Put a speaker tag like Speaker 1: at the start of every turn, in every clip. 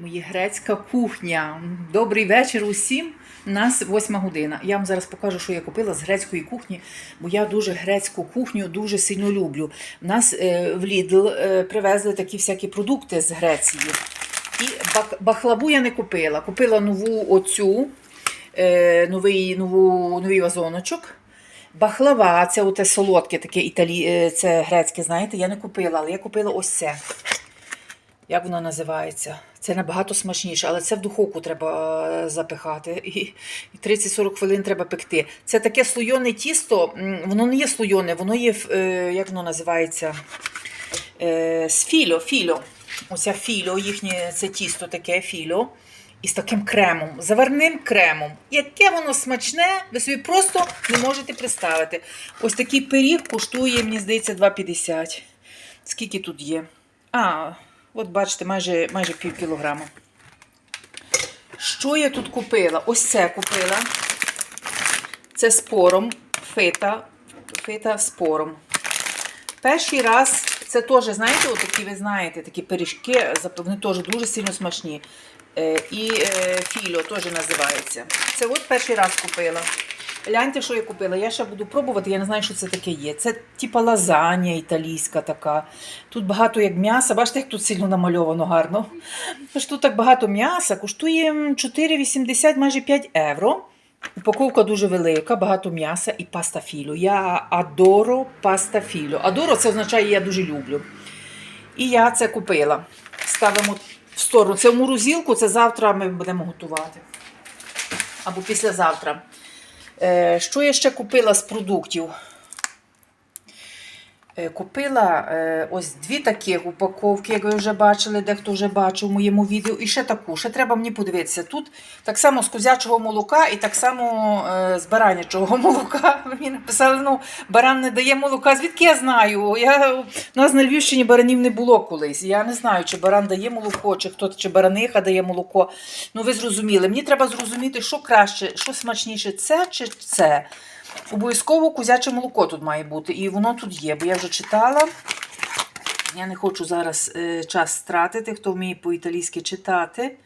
Speaker 1: Мої грецька кухня. Добрий вечір усім. У нас восьма година. Я вам зараз покажу, що я купила з грецької кухні, бо я дуже грецьку кухню дуже сильно люблю. У нас е, в Lidl е, привезли такі всякі продукти з Греції. І бахлаву я не купила. Купила нову оцю, е, новий, нову, новий вазоночок. Бахлава, це оте солодке, таке італі... це грецьке, знаєте, я не купила, але я купила ось це. Як воно називається? Це набагато смачніше, але це в духовку треба е, запихати. І, і 30-40 хвилин треба пекти. Це таке слойоне тісто, воно не є слойоне, воно є, е, як воно називається? Е, з філо, філо. Оця філо, їхнє це тісто таке філо. І з таким кремом, заварним кремом. Яке воно смачне, ви собі просто не можете представити. Ось такий пиріг коштує, мені здається, 2,50. Скільки тут є? А, от бачите, майже, майже пів кілограма. Що я тут купила? Ось це купила. Це спором, фита, фита спором. Перший раз це теж, знаєте, от такі, ви знаєте, такі пиріжки, вони теж дуже сильно смачні. Е, І е, філо теж називається. Це от перший раз купила. Гляньте, що я купила. Я ще буду пробувати, я не знаю, що це таке є. Це типа лазанья італійська така. Тут багато як м'яса. Бачите, як тут сильно намальовано гарно. Тож тут так багато м'яса, коштує 4,80, майже 5 євро. Упаковка дуже велика, багато м'яса і паста філо. Я адоро паста філо. Адоро це означає я дуже люблю. І я це купила. Ставимо в сторону. Це в морозилку, це завтра ми будемо готувати. Або післязавтра. Е, що я ще купила з продуктів? Е, Купила е, ось дві таких упаковки, як ви вже бачили, дехто вже бачив в моєму відео. І ще таку. Ще треба мені подивитися. Тут так само з козячого молока і так само е, з баранячого молока. Мені написали, ну, баран не дає молока. Звідки я знаю? Я, у нас на Львівщині баранів не було колись. Я не знаю, чи баран дає молоко, чи хто чи бараниха дає молоко. Ну, ви зрозуміли. Мені треба зрозуміти, що краще, що смачніше, це чи це. Обов'язково козяче молоко тут має бути, і воно тут є, бо я вже читала. Я не хочу зараз е, час стратити, хто вміє по-італійськи читати.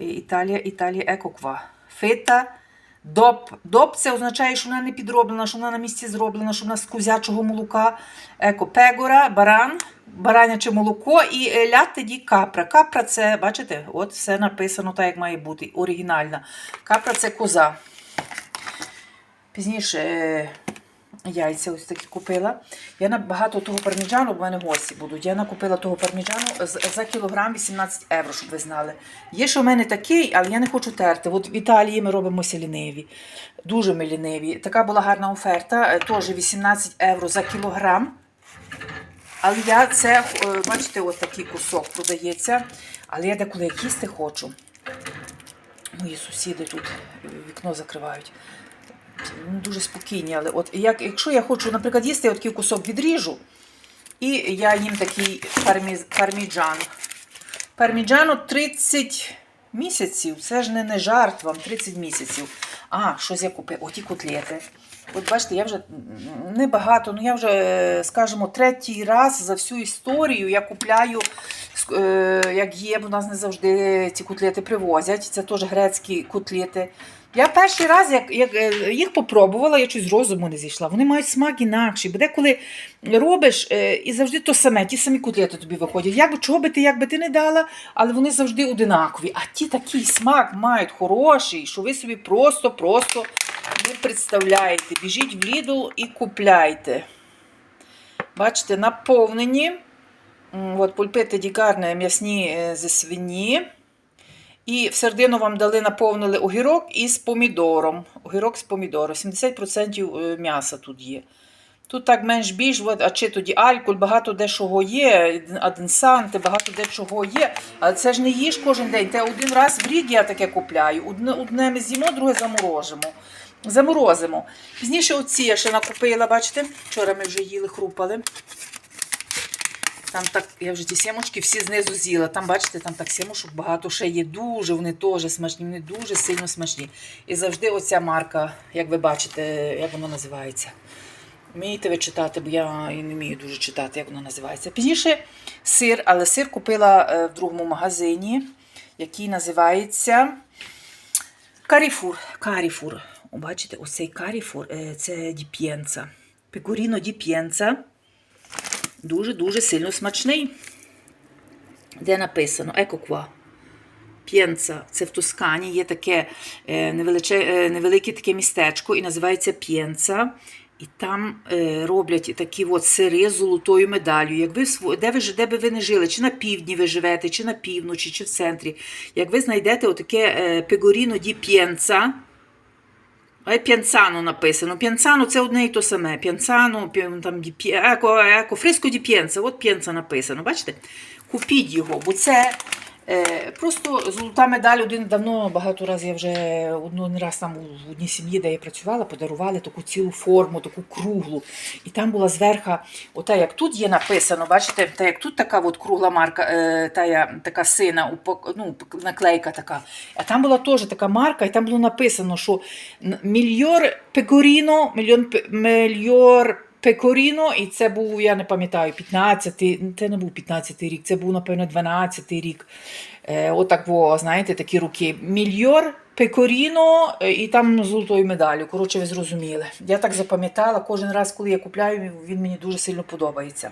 Speaker 1: Е, Італія, Італія, екоква. Фита. Доп. Доп це означає, що вона не підроблена, що вона на місці зроблена, що вона з козячого молока. Еко, пегора, баран, бараняче молоко і е, ляте ді капра. Капра це, бачите, от все написано так, як має бути, оригінальна. Капра це коза. Пізніше е, яйця ось такі купила. Я багато того парміджану, бо в мене гості будуть. Я накупила того парміджану за кілограм 18 євро, щоб ви знали. Є ще в мене такий, але я не хочу терти. От в Італії ми робимося ліниві. Дуже ми ліниві. Така була гарна оферта, е, теж 18 євро за кілограм. Але я це, е, бачите, ось такий кусок продається. Але я деколи їсти хочу. Мої сусіди тут вікно закривають дуже спокійні. Але от як, якщо я хочу, наприклад, їсти я такий кусок відріжу, і я їм такий парміз, парміджан. Парміджану 30 місяців. Це ж не, не жарт вам, 30 місяців. А, щось я купив. Оті котлети. От бачите, я вже небагато, ну я вже, е, скажімо, третій раз за всю історію я купляю, е, як є, бо нас не завжди ці котлети привозять. Це теж грецькі котлети. Я перший раз, як, як е, їх попробувала, я щось розуму не зійшла. Вони мають смак інакший. Бо деколи робиш е, і завжди то саме, ті самі котлети тобі виходять. Як чого би ти, як би ти не дала, але вони завжди одинакові. А ті такий смак мають хороший, що ви собі просто-просто не представляєте. Біжіть в Lidl і купляйте. Бачите, наповнені. От, пульпити дікарне м'ясні е, зі свині. І в середину вам дали, наповнили огірок із помідором. Огірок з помідором. 70% е, м'яса тут є. Тут так менш більш, а чи тоді алькуль, багато дечого є, аденсанти, багато дечого є. Але це ж не їж кожен день. Те один раз в рік я таке купляю. Одне, одне ми з'їмо, друге заморожимо. Заморозимо. Пізніше оці я ще накупила, бачите? Вчора ми вже їли, хрупали. Там так, я вже ті сімочки всі знизу з'їла. Там, бачите, там так сімушок багато ще є. Дуже, вони теж смачні, вони дуже сильно смачні. І завжди оця марка, як ви бачите, як воно називається. Вмієте ви читати, бо я і не вмію дуже читати, як воно називається. Пізніше сир, але сир купила е, в другому магазині. який називається Каріфур. Каріфур. О, Бачите, ось каріфур е, це діп'єнца. Пекуріно діп'єнца. Дуже-дуже сильно смачний. Де написано Еко ква. П'єнца. Це в Тоскані є таке е, невеличе, е, невелике таке містечко і називається П'єнца. І там е, роблять такі от сири з золотою медаллю. Як ви, де, ви, де би ви не жили, чи на півдні ви живете, чи на півночі, чи в центрі. Як ви знайдете отаке пегоріно ді п'єнца, а п'янцано написано. П'янцано це одне і то саме. П'янцано, п'я- там, еко, еко, фриско ді п'єнца. От п'єнце написано. Бачите? Купіть його, бо це просто золота медаль один давно, багато разів я вже один раз там в одній сім'ї, де я працювала, подарували таку цілу форму, таку круглу. І там була зверху, ота як тут є написано, бачите, та як тут така от кругла марка, е, та така сина, ну, наклейка така. А там була теж така марка, і там було написано, що мільйор пекоріно, мільйон мільйор пекоріно, і це був, я не пам'ятаю, 15-й, ну, це не був 15-й рік, це був, напевно, 12-й рік. Е, отак, во, знаєте, такі руки. Мільйор пекоріно е, і там з золотою медаллю. Коротше, ви зрозуміли. Я так запам'ятала, кожен раз, коли я купляю, він мені дуже сильно подобається.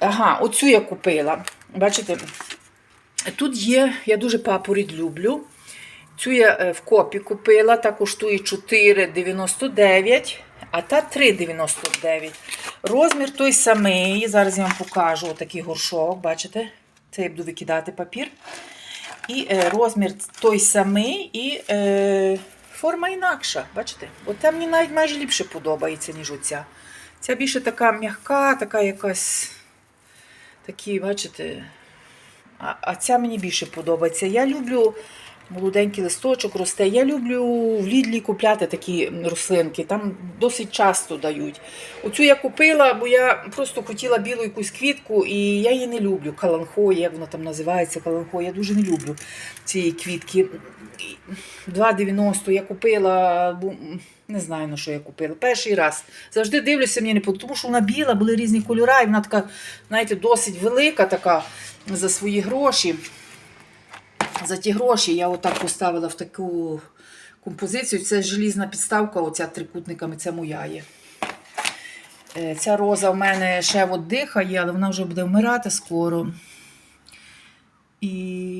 Speaker 1: Ага, оцю я купила. Бачите, тут є, я дуже папороть люблю. Цю я е, в копі купила, та коштує 4,99, а та 3,99. Розмір той самий. Зараз я вам покажу отакий горшок, бачите? Це я буду викидати папір. І е, розмір той самий, і е, форма інакша. Бачите? От мені навіть майже ліпше подобається, ніж оця. Ця більше така м'яка, така якась. Такі, бачите, а, а ця мені більше подобається. Я люблю молоденький листочок росте. Я люблю в Лідлі купляти такі рослинки. Там досить часто дають. Оцю я купила, бо я просто хотіла білу якусь квітку, і я її не люблю. Каланхоя, як вона там називається, каланхоя. Я дуже не люблю цієї квітки. 2,90 я купила, бо не знаю на що я купила. Перший раз. Завжди дивлюся, мені не подобається, тому що вона біла, були різні кольори, і вона така, знаєте, досить велика така за свої гроші. За ті гроші я отак поставила в таку композицію. Це желізна підставка, оця трикутниками, це моя є. Е, Ця роза в мене ще от дихає, але вона вже буде вмирати скоро. І,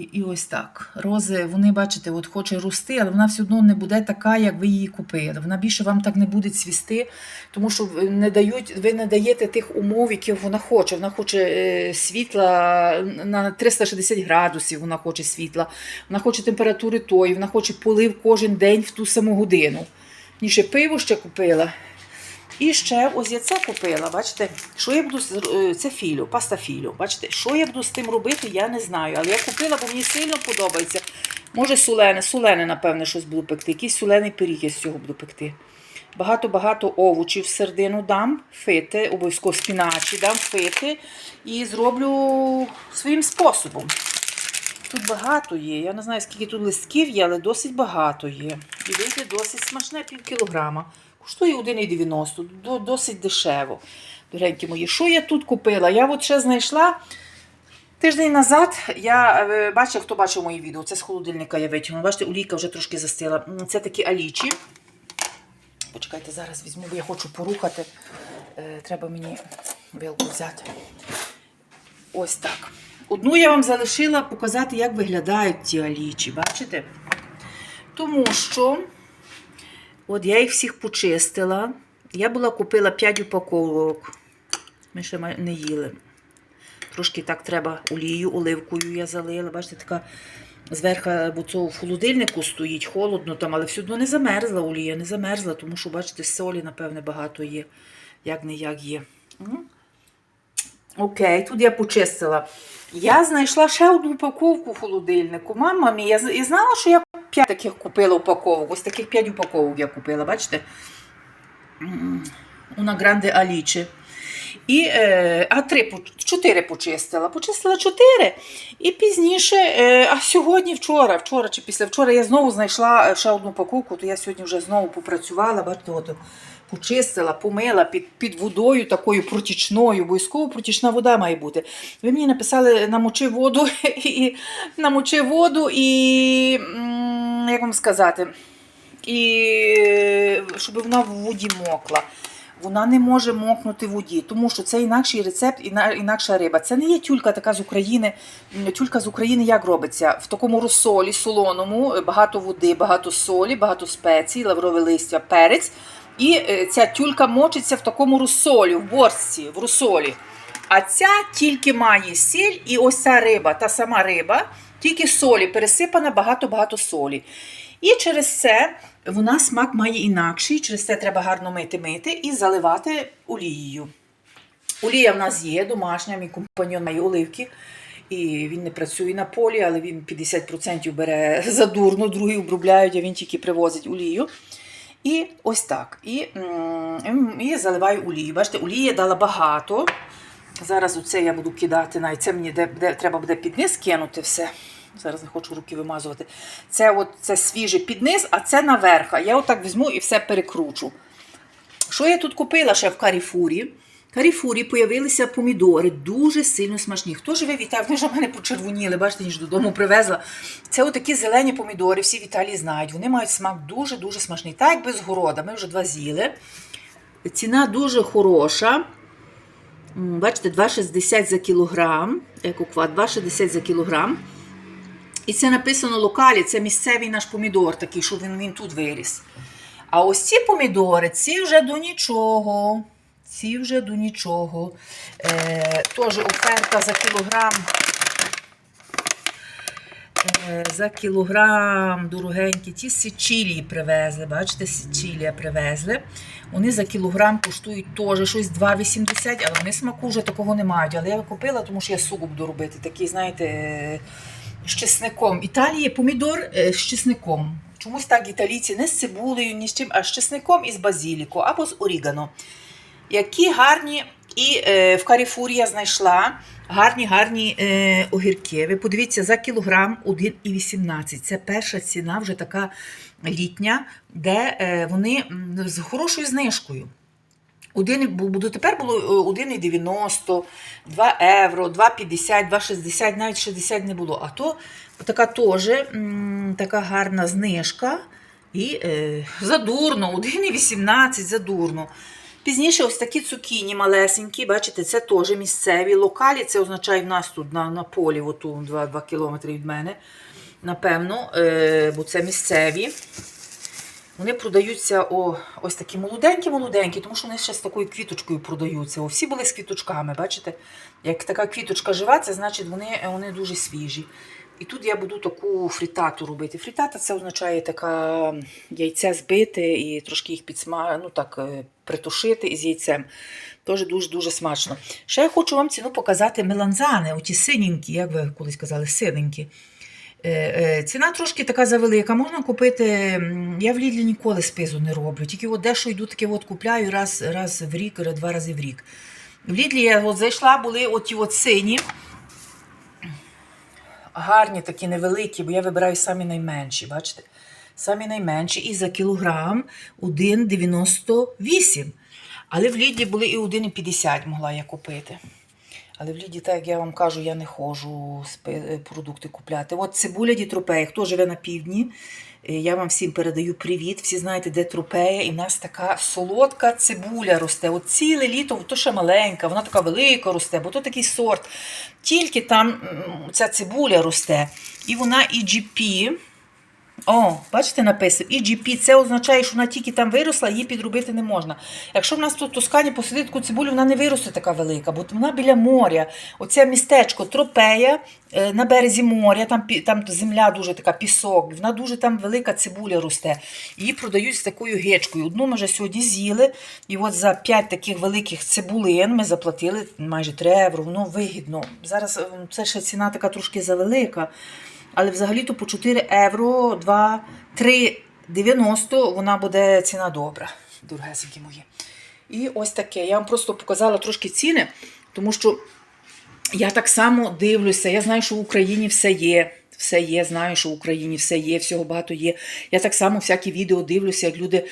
Speaker 1: і ось так. Рози, вони, бачите, от хоче рости, але вона все одно не буде така, як ви її купили. Вона більше вам так не буде цвісти, тому що не дають, ви не даєте тих умов, які вона хоче. Вона хоче е, світла на 360 градусів, вона хоче світла, вона хоче температури тої, вона хоче полив кожен день в ту саму годину. Ніше пиво ще купила. І ще ось я це купила. Бачите, що я буду е, це філю, паста філю. Бачите, що я буду з тим робити, я не знаю. Але я купила, бо мені сильно подобається. Може, солене, солене, напевне, щось буду пекти. Якийсь солений пиріг я з цього буду пекти. Багато-багато овочів в середину дам, фити, обов'язково спіначі дам фити і зроблю своїм способом. Тут багато є. Я не знаю, скільки тут листків є, але досить багато є. І вийде досить смачне пів кілограма. Коштує 1,90, до- досить дешево. Доренькі мої. Що я тут купила? Я от ще знайшла тиждень назад. Я е, бачив, хто бачив мої відео. Це з холодильника я витягнула. Бачите, олійка вже трошки застила. Це такі алічі. Почекайте, зараз візьму, бо я хочу порухати. Е, Треба мені вилку взяти. Ось так. Одну я вам залишила показати, як виглядають ці алічі. Бачите? Тому що от я їх всіх почистила. Я була купила 5 упаковок. Ми ще не їли. Трошки так треба олію, оливкою я залила. Бачите, така зверху, бо це в холодильнику стоїть холодно там, але все одно не замерзла олія, не замерзла, тому що, бачите, солі, напевне, багато є. Як не як є. Окей, тут я почистила. Я знайшла ще одну упаковку в холодильнику. Мама мій, я знала, що я 5 таких купила упаковок. Ось таких 5 упаковок я купила, бачите? Una Grande Alice. І, е, а три, чотири почистила. Почистила чотири. І пізніше, е, а сьогодні, вчора, вчора чи після вчора я знову знайшла е, ще одну упаковку, то я сьогодні вже знову попрацювала. Бачите, от почистила, помила під, під водою такою протічною, обов'язково протічна вода має бути. Ви мені написали намочи воду і намочи воду і як вам сказати, і щоб вона в воді мокла. Вона не може мокнути в воді, тому що це інакший рецепт, інакша риба. Це не є тюлька така з України. Тюлька з України як робиться? В такому розсолі солоному, е, багато води, багато солі, багато спецій, лаврове листя, перець. І е, ця тюлька мочиться в такому розсолі, в борщці, в розсолі. А ця тільки має сіль, і ось ця риба, та сама риба, тільки солі, пересипана багато-багато солі. І через це вона смак має інакший, через це треба гарно мити мити і заливати олією. Олія в нас є домашня, мій компаньон має оливки. І він не працює на полі, але він 50% бере задурно, другі обробляють, а він тільки привозить олію. І ось так. І, і заливаю олію. Бачите, олії дала багато. Зараз оце я буду кидати, навіть це мені де, де, треба буде під низ кинути все. Зараз не хочу руки вимазувати. Це от це свіже під низ, а це наверх. Я отак візьму і все перекручу. Що я тут купила ще в Каріфурі? Каріфурі появилися помідори, дуже сильно смачні. Хто живе в Італії? Вони вже в мене почервоніли, бачите, ніж додому привезла. Це отакі зелені помідори, всі в Італії знають. Вони мають смак дуже-дуже смачний. Так, без города. Ми вже два з'їли. Ціна дуже хороша. Бачите, 2,60 за кілограм. Екокват, 2,60 за кілограм. І це написано локалі, це місцевий наш помідор, такий, що він, він тут виріс. А ось ці помідори, ці вже до нічого. Ці вже до нічого. Е, Теж оферта за кілограм. Е, за кілограм дорогенькі. Ті з привезли. Бачите, з Сичилія привезли. Вони за кілограм коштують теж щось 2,80, але вони смаку вже такого не мають. Але я купила, тому що я суп буду робити. Такий, знаєте, з чесником. Італії помідор е, з чесником. Чомусь так італійці не з цибулею, ні з чим, а з чесником і з базіліку або з орігано. Які гарні, і е, в Каріфурі я знайшла гарні гарні е, огірки. Ви подивіться, за кілограм 1,18. Це перша ціна, вже така літня, де е, вони з хорошою знижкою. Один, бо дотепер було е, 1,90, 2 євро, 2,50, 2,60, навіть 60 не було. А то така теж така гарна знижка. І е, задурно, 1,18 задурно. Пізніше ось такі цукіні малесенькі, бачите, це теж місцеві. Локалі це означає в нас тут на, на полі, оту 2, 2 кілометри від мене. Напевно, е, бо це місцеві. Вони продаються о, ось такі молоденькі-молоденькі, тому що вони ще з такою квіточкою продаються. О, всі були з квіточками, бачите? Як така квіточка жива, це значить вони, вони дуже свіжі. І тут я буду таку фрітату робити. Фрітата це означає така яйця збити і трошки їх підсма... ну, так, е, притушити із яйцем. Теж дуже-дуже смачно. Ще я хочу вам ціну показати меланзани, оті синенькі, як ви колись казали, синенькі. Е, е, Ціна трошки така завелика. Можна купити. Я в Лідлі ніколи спизу не роблю. Тільки от дещо йду таке от купляю раз, раз в рік, два рази в рік. В Лідлі я от зайшла, були оті от сині. Гарні такі невеликі, бо я вибираю самі найменші, бачите? Самі найменші. І за кілограм 1,98. Але в Ліді були і 1,50 могла я купити. Але в Ліді, так як я вам кажу, я не ходжу продукти купляти. От цибуля Дітропея, хто живе на півдні, е, я вам всім передаю привіт. Всі знаєте, де тропея, і в нас така солодка цибуля росте. От ціле літо, то ще маленька, вона така велика росте, бо то такий сорт. Тільки там ця цибуля росте. І вона EGP. О, бачите, написано EGP, це означає, що вона тільки там виросла, її підробити не можна. Якщо в нас тут в Тоскані посадити таку цибулю, вона не виросте така велика, бо вона біля моря. Оце містечко Тропея е, на березі моря, там, там земля дуже така, пісок, вона дуже там велика цибуля росте. Її продають з такою гечкою. Одну ми вже сьогодні з'їли, і от за 5 таких великих цибулин ми заплатили майже 3 євро, воно вигідно. Зараз це ще ціна така трошки завелика. Але взагалі-то по 4 євро, 2, 3,90 вона буде ціна добра, дорогесенькі мої. І ось таке. Я вам просто показала трошки ціни, тому що я так само дивлюся. Я знаю, що в Україні все є. Все є, знаю, що в Україні все є, всього багато є. Я так само всякі відео дивлюся, як люди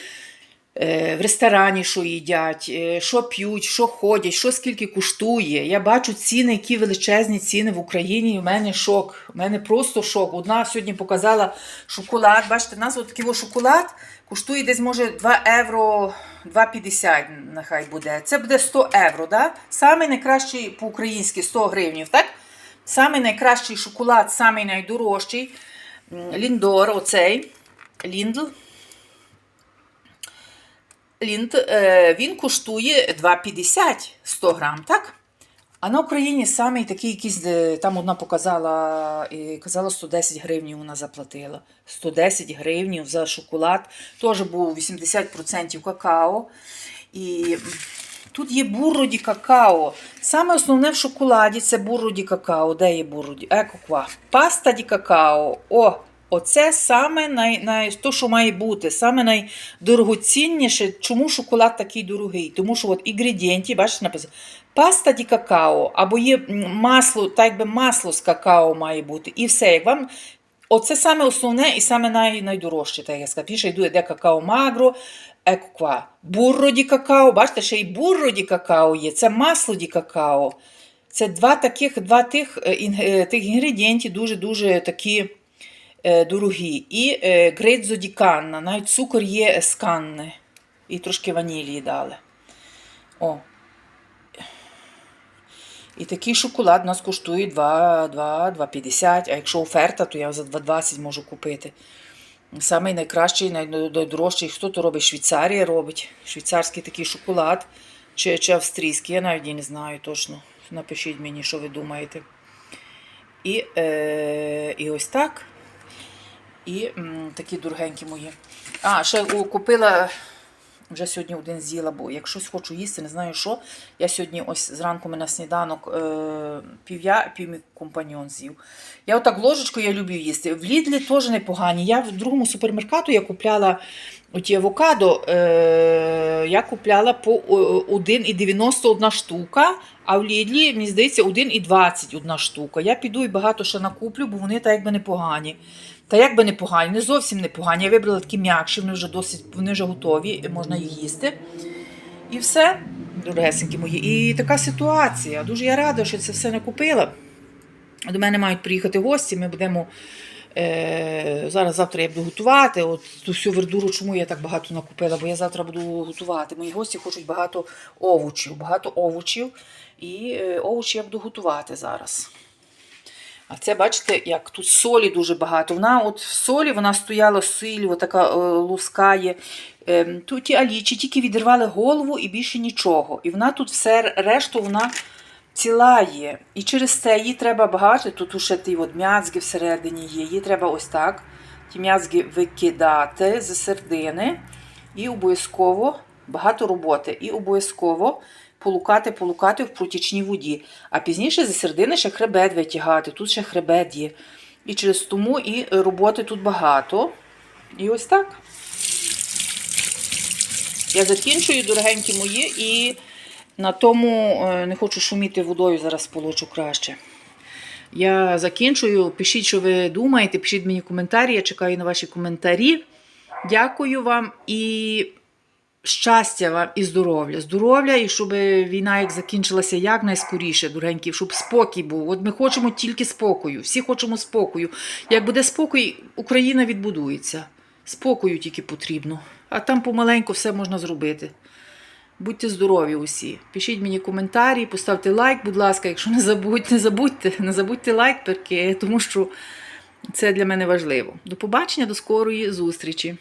Speaker 1: в ресторані що їдять, е, що п'ють, що ходять, що скільки коштує. Я бачу ціни, які величезні ціни в Україні. В мене шок. У мене просто шок. Одна сьогодні показала шоколад. Бачите, у нас от такий шоколад коштує десь може 2 євро, 2,50 нехай буде. Це буде 100 євро. Да? Самий найкращий по-українськи 100 гривнів, так? Самий найкращий шоколад, найдорожчий. Ліндор, оцей. Ліндл. Е, він коштує 2,50 100 грам, так? А на Україні самий такий якийсь, де там одна показала, і казала 110 гривнів вона заплатила. 110 гривнів за шоколад. Теж був 80% какао. І тут є бурроді какао. Саме основне в шоколаді це бурроді какао. Де є бурроді? Еко ква. Паста ді какао. О, оце саме най, най, то, що має бути, саме найдорогоцінніше. Чому шоколад такий дорогий? Тому що от інгредієнті, бачите, написано паста ді какао, або є масло, так якби масло з какао має бути. І все. Як вам Оце саме основне і саме най, найдорожче, так я сказала. Піше йду, де какао магро, еква. Бурро ді какао. Бачите, ще й бурро ді какао є. Це масло ді какао. Це два таких, два тих, е, е, тих інгредієнті дуже-дуже такі дорогі. І е, грейдзо ді канна. Навіть цукор є з канни. І трошки ванілії дали. О. І такий шоколад у нас коштує 2, 2, 2,50, а якщо оферта, то я за 2,20 можу купити. Самий найкращий, най- найдорожчий, хто то робить? Швейцарія робить. Швейцарський такий шоколад чи, чи австрійський, я навіть не знаю точно. Напишіть мені, що ви думаєте. І, е, і ось так. І м, такі дорогенькі мої. А, ще купила вже сьогодні один з'їла, бо як щось хочу їсти, не знаю що. Я сьогодні ось зранку мене сніданок е, пів я, пів мій компаньон з'їв. Я отак ложечкою я люблю їсти. В Лідлі теж непогані. Я в другому супермеркату я купляла оті авокадо, е, я купляла по е, 1,91 штука, а в Лідлі, мені здається, 1,20 одна штука. Я піду і багато ще накуплю, бо вони так якби непогані. Та як би непогані, не зовсім непогані. Я вибрала такі м'якші, вони вже досить вони вже готові, можна їх їсти. І все, дорогесенькі мої. І така ситуація. Дуже я рада, що це все не купила. До мене мають приїхати гості, ми будемо. Е, зараз завтра я буду готувати. От ту всю вердуру, чому я так багато накупила, бо я завтра буду готувати. Мої гості хочуть багато овочів, багато овочів. І е, овочі я буду готувати зараз. А це, бачите, як тут солі дуже багато. Вона от в солі вона стояла силь, така е, лускає. Е, тут ті алічі тільки відірвали голову і більше нічого. І вона тут все решту вона ціла є. І через це її треба багато. Тут ще ті от м'язги всередині є. Її треба ось так. Ті м'язги викидати з сердини. І обов'язково багато роботи. І обов'язково полукати, полукати в протічній воді. А пізніше зі середини ще хребет витягати. Тут ще хребет є. І через тому і роботи тут багато. І ось так. Я закінчую, дорогенькі мої, і на тому е, не хочу шуміти водою, зараз получу краще. Я закінчую. Пишіть, що ви думаєте, пишіть мені коментарі. Я чекаю на ваші коментарі. Дякую вам і щастя вам і здоров'я. Здоров'я, і щоб війна як закінчилася якнайскоріше, дорогенькі, щоб спокій був. От ми хочемо тільки спокою. Всі хочемо спокою. Як буде спокій, Україна відбудується. Спокою тільки потрібно. А там помаленьку все можна зробити. Будьте здорові усі. Пишіть мені коментарі, поставте лайк, будь ласка, якщо не забудьте, не забудьте, не забудьте лайк, тому що це для мене важливо. До побачення, до скорої зустрічі.